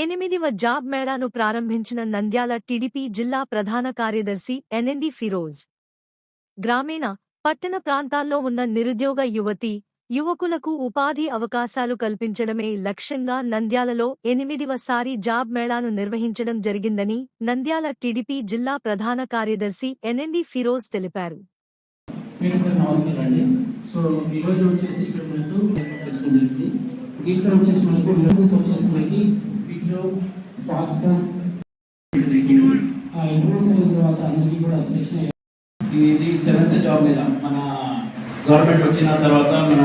ఎనిమిదివ job మేళాను ప్రారంభించిన Nandyal TDP జిల్లా ప్రధాన కార్యదర్శి ఎన్ఎండి ఫిరోజ్. గ్రామీణ పట్టణ ప్రాంతాల్లో ఉన్న నిరుద్యోగ యువతి యువకులకు ఉపాధి అవకాశాలు కల్పించడమే లక్ష్యంగా నంద్యాలలో ఎనిమిదివసారి జాబ్ మేళాను నిర్వహించడం జరిగిందని నంద్యాల టీడీపీ జిల్లా ప్రధాన కార్యదర్శి ఎన్ఎండి ఫిరోజ్ తెలిపారు. సో వచ్చేసి ఇక్కడ మనకు దీంట్లో వచ్చేసి మనకు వచ్చేసి మనకి వీటిలో ఫాక్స్కాన్ ఆ ఇంటర్వ్యూస్ అయిన తర్వాత అందరికీ కూడా సెలెక్షన్ ఇది సెవెంత్ జాబ్ మీద. మన గవర్నమెంట్ వచ్చిన తర్వాత మన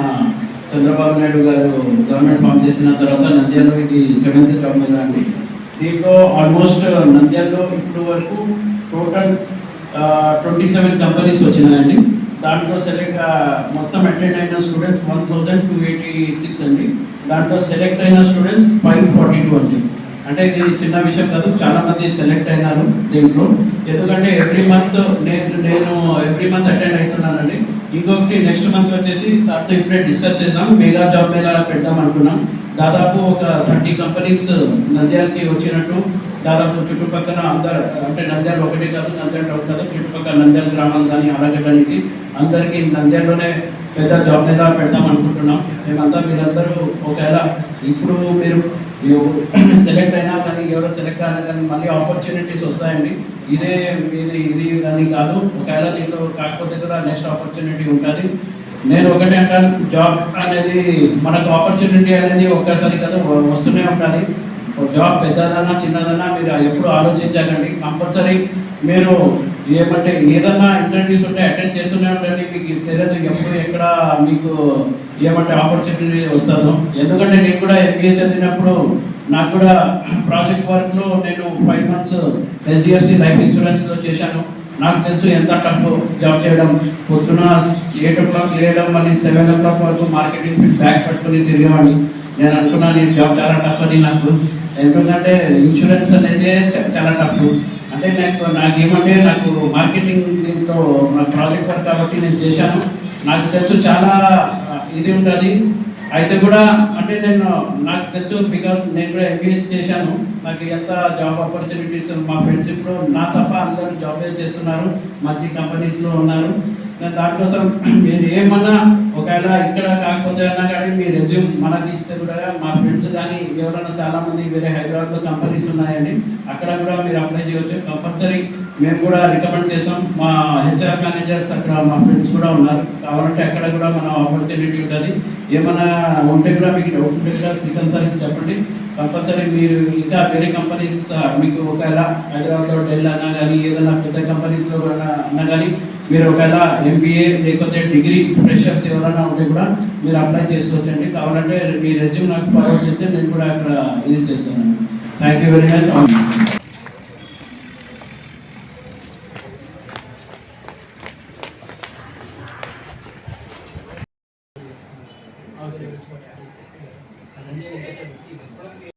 చంద్రబాబు నాయుడు గారు గవర్నమెంట్ ఫామ్ చేసిన తర్వాత నంద్యాలలో ఇది సెవెంత్ జాబ్ మీద అండి. దీంట్లో ఆల్మోస్ట్ నంద్యాలలో ఇప్పుడు వరకు టోటల్ ట్వంటీ సెవెన్ కంపెనీస్ వచ్చినాయండి. దాంట్లో సెలెక్ట్ మొత్తం అటెండ్ అయిన students one thousand two eighty six అండి. దాంట్లో సెలెక్ట్ అయిన స్టూడెంట్స్ ఫైవ్ ఫార్టీ టూ అండి. అంటే ఇది చిన్న విషయం కాదు చాలా మంది సెలెక్ట్ అయినారు దీంట్లో. ఎందుకంటే ఎవ్రీ మంత్ నేను నేను ఎవ్రీ మంత్ అటెండ్ అవుతున్నానండి. ఇంకొకటి నెక్స్ట్ మంత్ వచ్చేసి సార్తో ఇప్పుడే డిస్కస్ చేద్దాం. మెగా జాబ్ మేళా పెడదాం అనుకున్నాం. దాదాపు ఒక థర్టీ కంపెనీస్ నంద్యాలకి వచ్చినట్టు. దాదాపు చుట్టుపక్కల అందరు అంటే నంద్యాల ఒకటి కాదు నంద్యాల టౌన్ కాదు చుట్టుపక్కల నంద్యాల గ్రామాలు కానీ అలగడానికి అందరికీ నంద్యాలలోనే పెద్ద జాబ్ మేళా పెడదాం అనుకుంటున్నాం. మేమంతా మీరందరూ ఒకవేళ ఇప్పుడు మీరు సెలెక్ట్ అయినా కానీ ఎవరో సెలెక్ట్ అయినా కానీ మళ్ళీ ఆపర్చునిటీస్ వస్తాయండి. ఇదే ఇది ఇది కానీ కాదు. ఒకవేళ దీంట్లో కాకపోతే కూడా నెక్స్ట్ ఆపర్చునిటీ ఉంటుంది. నేను ఒకటే అంటాను జాబ్ అనేది మనకు ఆపర్చునిటీ అనేది ఒక్కసారి కదా వస్తూనే ఉంటుంది. జాబ్ పెద్దదన్నా చిన్నదన్నా మీరు ఎప్పుడు ఆలోచించకండి. కంపల్సరీ మీరు ఏమంటే ఏదన్నా ఇంటర్వ్యూస్ ఉంటే అటెండ్ చేస్తూనే ఉండండి. మీకు తెలియదు ఎప్పుడు ఎక్కడ మీకు ఏమంటే ఆపర్చునిటీ వస్తుందో. ఎందుకంటే నేను కూడా ఎంబీఏ చదివినప్పుడు నాకు కూడా ప్రాజెక్ట్ వర్క్లో నేను ఫైవ్ మంత్స్ హెచ్డిఎఫ్సి లైఫ్ ఇన్సూరెన్స్లో చేశాను. నాకు తెలుసు ఎంత టఫ్ జాబ్ చేయడం. పొద్దున ఎయిట్ ఓ క్లాక్ లేయడం మళ్ళీ సెవెన్ ఓ క్లాక్ వరకు మార్కెటింగ్ బ్యాగ్ బ్యాక్ పట్టుకుని తిరిగేవాడిని. నేను అనుకున్నాను నేను జాబ్ చాలా టఫ్ అని నాకు. ఎందుకంటే ఇన్సూరెన్స్ అనేది చాలా టఫ్. అంటే నాకు నాకేమంటే నాకు మార్కెటింగ్ దీంతో నా ప్రాజెక్ట్ వర్క్ కాబట్టి నేను చేశాను. నాకు తెలుసు చాలా ఇది ఉంటుంది. అయితే కూడా అంటే నేను నాకు తెలుసు బికాజ్ నేను కూడా ఎంబీఏ చేశాను. నాకు ఎంత జాబ్ ఆపర్చునిటీస్ మా ఫ్రెండ్స్ ఇప్పుడు నా తప్ప అందరూ జాబ్ చేస్తున్నారు. మంచి కంపెనీస్లో ఉన్నారు. నేను దానికోసం మీరు ఏమన్నా ఒకవేళ ఇక్కడ కాకపోతే అన్నా కానీ మీ రెజ్యూమ్ మనకి ఇస్తే కూడా మా ఫ్రెండ్స్ కానీ ఎవరైనా చాలా మంది వేరే హైదరాబాద్లో కంపెనీస్ ఉన్నాయండి అక్కడ కూడా మీరు అప్లై చేయవచ్చు కంపల్సరీ మేము కూడా రికమెండ్ చేస్తాం. మా హెచ్ఆర్ మేనేజర్స్ అక్కడ మా ఫ్రెండ్స్ కూడా ఉన్నారు. కావాలంటే అక్కడ కూడా మన ఆపర్చునిటీ ఉంటుంది. ఏమైనా ఉంటే కూడా మీకు డౌట్ ఉంటే కూడా శ్రీకాంత్ సార్కి చెప్పండి. కంపల్సరీ మీరు ఇంకా వేరే కంపెనీస్ మీకు ఒకవేళ హైదరాబాద్లో డెల్ అన్నా కానీ ఏదైనా పెద్ద కంపెనీస్లో కూడా అన్నా కానీ మీరు ఒకవేళ ఎంబీఏ లేకపోతే డిగ్రీ ఫ్రెషర్స్ ఎవరైనా ఉంటే కూడా మీరు అప్లై చేసుకోవచ్చండి. కావాలంటే మీ రెజ్యూమ్ నాకు ఫార్వర్డ్ చేస్తే నేను కూడా అక్కడ ఇది చేస్తానండి. Thank you very much